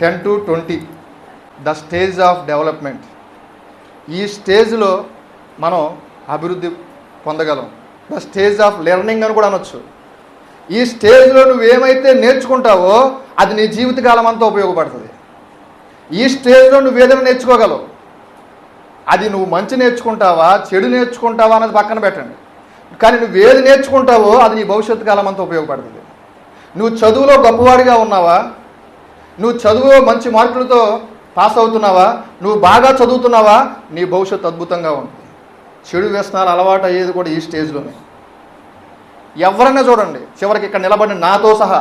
Ten to twenty the stage of development. ఈ స్టేజ్లో మనం అభివృద్ధి పొందగలం. ద స్టేజ్ ఆఫ్ లెర్నింగ్ అని కూడా అనొచ్చు. ఈ స్టేజ్లో నువ్వు ఏమైతే నేర్చుకుంటావో అది నీ జీవితకాలం అంతా ఉపయోగపడుతుంది. ఈ స్టేజ్లో నువ్వు ఏదైనా నేర్చుకోగలవు. అది నువ్వు మంచి నేర్చుకుంటావా చెడు నేర్చుకుంటావా అన్నది పక్కన పెట్టండి. కానీ నువ్వు ఏది నేర్చుకుంటావో అది నీ భవిష్యత్తు కాలం అంతా ఉపయోగపడుతుంది. నువ్వు చదువులో గొప్పవాడిగా ఉన్నావా నువ్వు చదువు మంచి మార్కులతో పాస్ అవుతున్నావా? నువ్వు బాగా చదువుతున్నావా? నీ భవిష్యత్తు అద్భుతంగా ఉంటుంది చెడు వ్యసనాలు అలవాటు అయ్యేది కూడా ఈ స్టేజ్లోనే. ఎవరైనా చూడండి చివరికి ఇక్కడ నిలబడిన నాతో సహా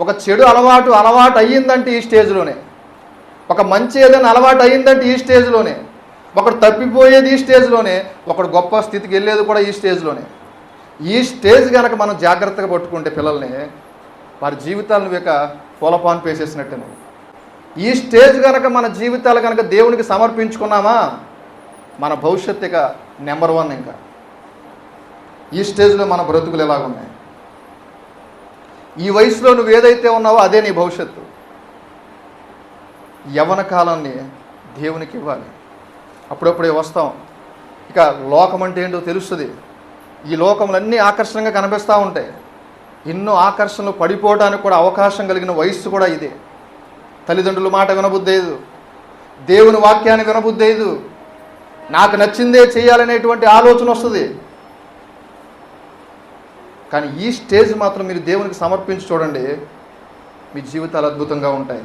ఒక చెడు అలవాటు అలవాటు అయ్యిందంటే ఈ స్టేజ్లోనే. ఒక మంచి ఏదైనా అలవాటు అయ్యిందంటే ఈ స్టేజ్లోనే. ఒకడు తప్పిపోయేది ఈ స్టేజ్లోనే. ఒకడు గొప్ప స్థితికి వెళ్ళేది కూడా ఈ స్టేజ్లోనే. ఈ స్టేజ్ కనుక మనం జాగ్రత్తగా పట్టుకుంటే పిల్లల్ని వారి జీవితాలను ఇక పొలపాన్ పేసేసినట్టే ఈ స్టేజ్ కనుక మన జీవితాలు కనుక దేవునికి సమర్పించుకున్నామా మన భవిష్యత్తు ఇక నెంబర్ వన్ ఇంకా. ఈ స్టేజ్లో మన బ్రతుకులు ఎలాగున్నాయి? ఈ వయసులో నువ్వు ఏదైతే ఉన్నావో అదే నీ భవిష్యత్తు. యవన కాలాన్ని దేవునికి ఇవ్వాలి. అప్పుడప్పుడే వస్తాం. ఇక లోకం అంటే ఏంటో తెలుస్తుంది. ఈ లోకములన్నీ ఆకర్షణగా కనిపిస్తూ ఉంటాయి. ఎన్నో ఆకర్షణలు పడిపోవడానికి కూడా అవకాశం కలిగిన వయస్సు కూడా ఇదే. తల్లిదండ్రుల మాట వినబుద్ధేదు. దేవుని వాక్యాన్ని వినబుద్ధేదు. నాకు నచ్చిందే చేయాలనేటువంటి ఆలోచన వస్తుంది. కానీ ఈ స్టేజ్ మాత్రం మీరు దేవునికి సమర్పించి చూడండి మీ జీవితాలు అద్భుతంగా ఉంటాయి.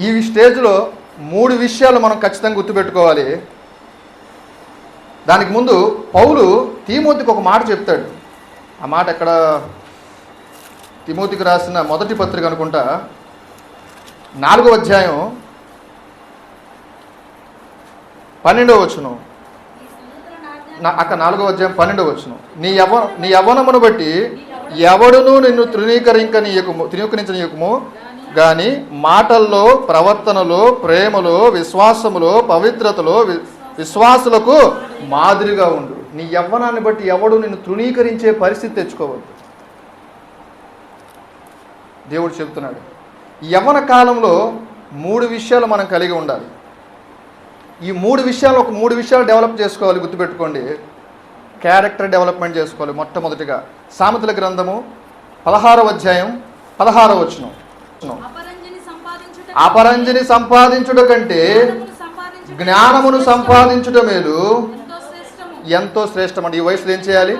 ఈ స్టేజ్లో మూడు విషయాలు మనం ఖచ్చితంగా గుర్తుపెట్టుకోవాలి. దానికి ముందు పౌలు తీమోతికి ఒక మాట చెప్తాడు. ఆ మాట ఎక్కడ తిమోతికి రాసిన మొదటి పత్రిక అనుకుంటా నాలుగో అధ్యాయం పన్నెండవ వచ్చును నా అక్క నాలుగో అధ్యాయం పన్నెండవ వచ్చును నీ యవ నీ యవనమును బట్టి ఎవడును నిన్ను తృణీకరించనీయకుము తృణీకరించనీయకుము. కానీ మాటల్లో ప్రవర్తనలో ప్రేమలో విశ్వాసములో పవిత్రతలో వి- విశ్వాసులకు మాదిరిగా ఉండు. నీ యవ్వనాన్ని బట్టి ఎవడు నిన్ను తృణీకరించే పరిస్థితి తెచ్చుకోవద్దు. దేవుడు చెప్తున్నాడు ఈ యవ్వన కాలంలో మూడు విషయాలు మనం కలిగి ఉండాలి. ఈ మూడు విషయాలు ఒక మూడు విషయాలు డెవలప్ చేసుకోవాలి గుర్తుపెట్టుకోండి. క్యారెక్టర్ డెవలప్మెంట్ చేసుకోవాలి మొట్టమొదటిగా. సామెతల గ్రంథము పదహారవ అధ్యాయం పదహారవ వచనం. అపరంజిని సంపాదించుట కంటే జ్ఞానమును సంపాదించుట మేలు ఎంతో శ్రేష్టము. ఎంతో శ్రేష్టం అండి ఈ వయసులో ఏం చేయాలి?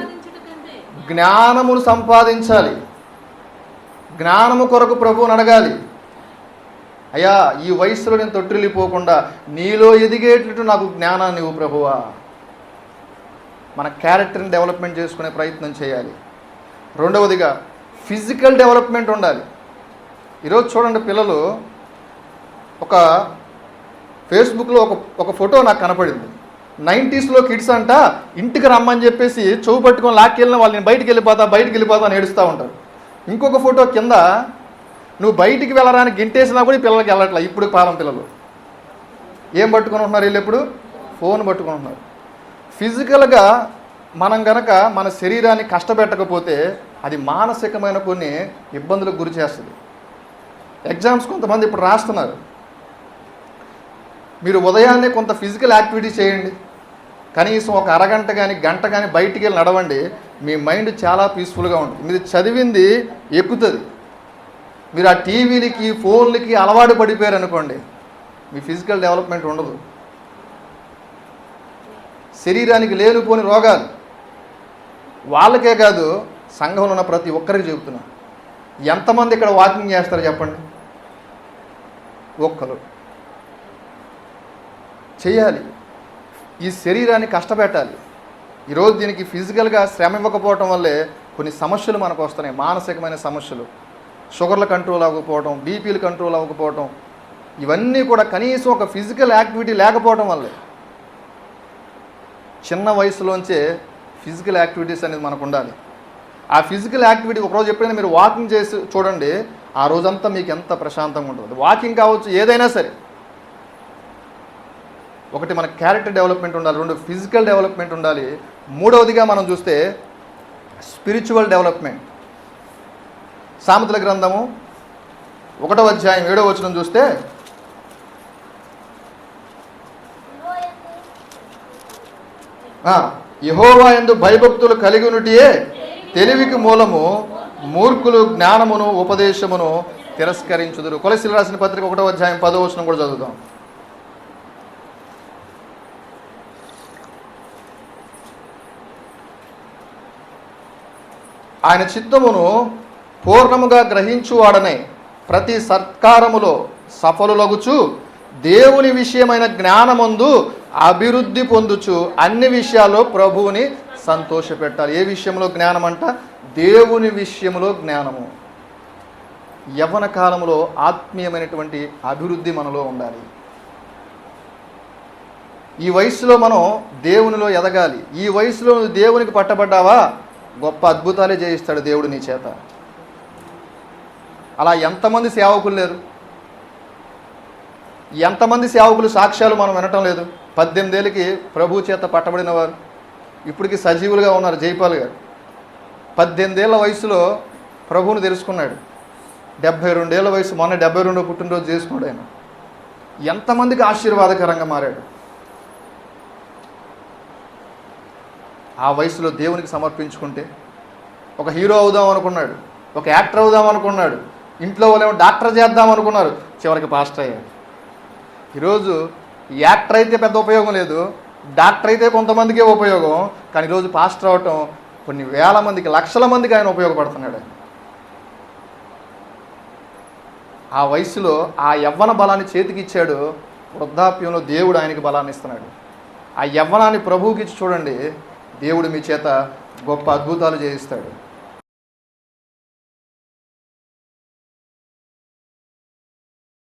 జ్ఞానమును సంపాదించాలి. జ్ఞానము కొరకు ప్రభువుని అడగాలి. అయ్యా ఈ వయసులో నేను తొట్టిల్లిపోకుండా నీలో ఎదిగేటట్టు నాకు జ్ఞానాన్ని ఇవ్వు ప్రభువా. మన క్యారెక్టర్ని డెవలప్మెంట్ చేసుకునే ప్రయత్నం చేయాలి. రెండవదిగా ఫిజికల్ డెవలప్మెంట్ ఉండాలి. ఈరోజు చూడండి పిల్లలు ఒక ఫేస్బుక్లో ఒక ఒక ఫోటో నాకు కనపడింది. నైంటీస్లో కిడ్స్ అంట ఇంటికి రమ్మని చెప్పేసి చెవు పట్టుకొని లాక్కెళ్ళిన వాళ్ళని బయటికి వెళ్ళిపోతా బయటికి వెళ్ళిపోతా అని ఏడుస్తూ ఉంటారు. ఇంకొక ఫోటో కింద నువ్వు బయటికి వెళ్ళడానికి గింటేసినా కూడా ఈ పిల్లలకి వెళ్ళట్లా. ఇప్పుడు పాలం పిల్లలు. ఏం పట్టుకొని ఉంటున్నారు వీళ్ళు ఎప్పుడు ఫోన్ పట్టుకొని ఉంటున్నారు. ఫిజికల్గా మనం గనక మన శరీరాన్ని కష్టపెట్టకపోతే అది మానసికమైన కొన్ని ఇబ్బందులకు గురి చేస్తుంది. ఎగ్జామ్స్ కొంతమంది ఇప్పుడు రాస్తున్నారు. మీరు ఉదయాన్నే కొంత ఫిజికల్ యాక్టివిటీ చేయండి. కనీసం ఒక అరగంట కానీ గంట కానీ బయటికి వెళ్ళి నడవండి. మీ మైండ్ చాలా పీస్ఫుల్గా ఉంటుంది. మీరు చదివింది ఎక్కుతుంది. మీరు ఆ టీవీలకి ఫోన్లకి అలవాటు పడిపోయారు అనుకోండి మీ ఫిజికల్ డెవలప్మెంట్ ఉండదు. శరీరానికి లేనిపోని రోగాలు. వాళ్ళకే కాదు సంఘంలో ఉన్న ప్రతి ఒక్కరికి చెబుతున్నా. ఎంతమంది ఇక్కడ వాకింగ్ చేస్తారు చెప్పండి? ఒక్కరు. చేయాలి ఈ శరీరాన్ని కష్టపెట్టాలి. ఈరోజు దీనికి ఫిజికల్గా శ్రమ ఇవ్వకపోవటం వల్లే కొన్ని సమస్యలు మనకు వస్తున్నాయి. మానసికమైన సమస్యలు. షుగర్లు కంట్రోల్ అవ్వకపోవటం బీపీలు కంట్రోల్ అవ్వకపోవటం ఇవన్నీ కూడా కనీసం ఒక ఫిజికల్ యాక్టివిటీ లేకపోవడం వల్లే. చిన్న వయసులోంచే ఫిజికల్ యాక్టివిటీస్ అనేది మనకు ఉండాలి. ఆ ఫిజికల్ యాక్టివిటీ ఒకరోజు ఎప్పుడైనా మీరు వాకింగ్ చేసి చూడండి ఆ రోజంతా మీకు ఎంత ప్రశాంతంగా ఉంటుంది. వాకింగ్ కావచ్చు ఏదైనా సరే. ఒకటి మన క్యారెక్టర్ డెవలప్మెంట్ ఉండాలి రెండు ఫిజికల్ డెవలప్మెంట్ ఉండాలి. మూడవదిగా మనం చూస్తే స్పిరిచువల్ డెవలప్మెంట్ సామెతల గ్రంథము ఒకటో అధ్యాయం ఏడో వచనం చూస్తే యహోవా ఎందు భయభక్తులు కలిగి ఉన్నటియే తెలివికి మూలము మూర్ఖులు జ్ఞానమును ఉపదేశమును తిరస్కరించుదురు. కొలసిలు రాసిన పత్రిక ఒకటో అధ్యాయం పదో వచనం కూడా చదువుదాం. ఆయన చిత్తమును పూర్ణముగా గ్రహించువాడనే ప్రతి సత్కారములో సఫలులగుచు దేవుని విషయమైన జ్ఞానమందు అభివృద్ధి పొందుచు అన్ని విషయాల్లో ప్రభువుని సంతోషపెట్టాలి. ఏ విషయంలో జ్ఞానం అంట దేవుని విషయంలో జ్ఞానము. యవ్వన కాలంలో ఆత్మీయమైనటువంటి అభివృద్ధి మనలో ఉండాలి. ఈ వయసులో మనం దేవునిలో ఎదగాలి. ఈ వయసులో నువ్వు దేవునికి పట్టబడ్డావా? గొప్ప అద్భుతాలే చేయిస్తాడు దేవుడు నీ చేత. అలా ఎంతమంది సేవకులు లేరు? ఎంతమంది సేవకులు సాక్ష్యాలు మనం వినటం లేదు? పద్దెనిమిదేళ్ళకి ప్రభు చేత పట్టబడిన వారు ఇప్పటికి సజీవులుగా ఉన్నారు జైపాల్ గారు. పద్దెనిమిదేళ్ళ వయసులో ప్రభువుని తెలుసుకున్నాడు. డెబ్బై రెండేళ్ళ వయసు మొన్న డెబ్బై రెండో పుట్టినరోజు చేసుకున్నాడు ఆయన. ఎంతమందికి ఆశీర్వాదకరంగా మారాడు? ఆ వయసులో దేవునికి సమర్పించుకుంటే ఒక హీరో అవుదాం అనుకున్నాడు ఒక యాక్టర్ అవుదాం అనుకున్నాడు ఇంట్లో వాళ్ళేమో డాక్టర్ చేద్దాం అనుకున్నారు చివరికి పాస్టర్ అయ్యాడు. ఈరోజు యాక్టర్ అయితే పెద్ద ఉపయోగం లేదు డాక్టర్ అయితే కొంతమందికే ఉపయోగం కానీ ఈరోజు పాస్టర్ అవటం కొన్ని వేల మందికి లక్షల మందికి ఆయన ఉపయోగపడుతున్నాడు. ఆ వయసులో ఆ యవ్వన బలాన్ని చేతికి ఇచ్చాడు వృద్ధాప్యంలో దేవుడు ఆయనకి బలాన్ని ఇస్తున్నాడు. ఆ యవ్వనాన్ని ప్రభువుకి ఇచ్చి చూడండి దేవుడు మీ చేత గొప్ప అద్భుతాలు చేయిస్తాడు.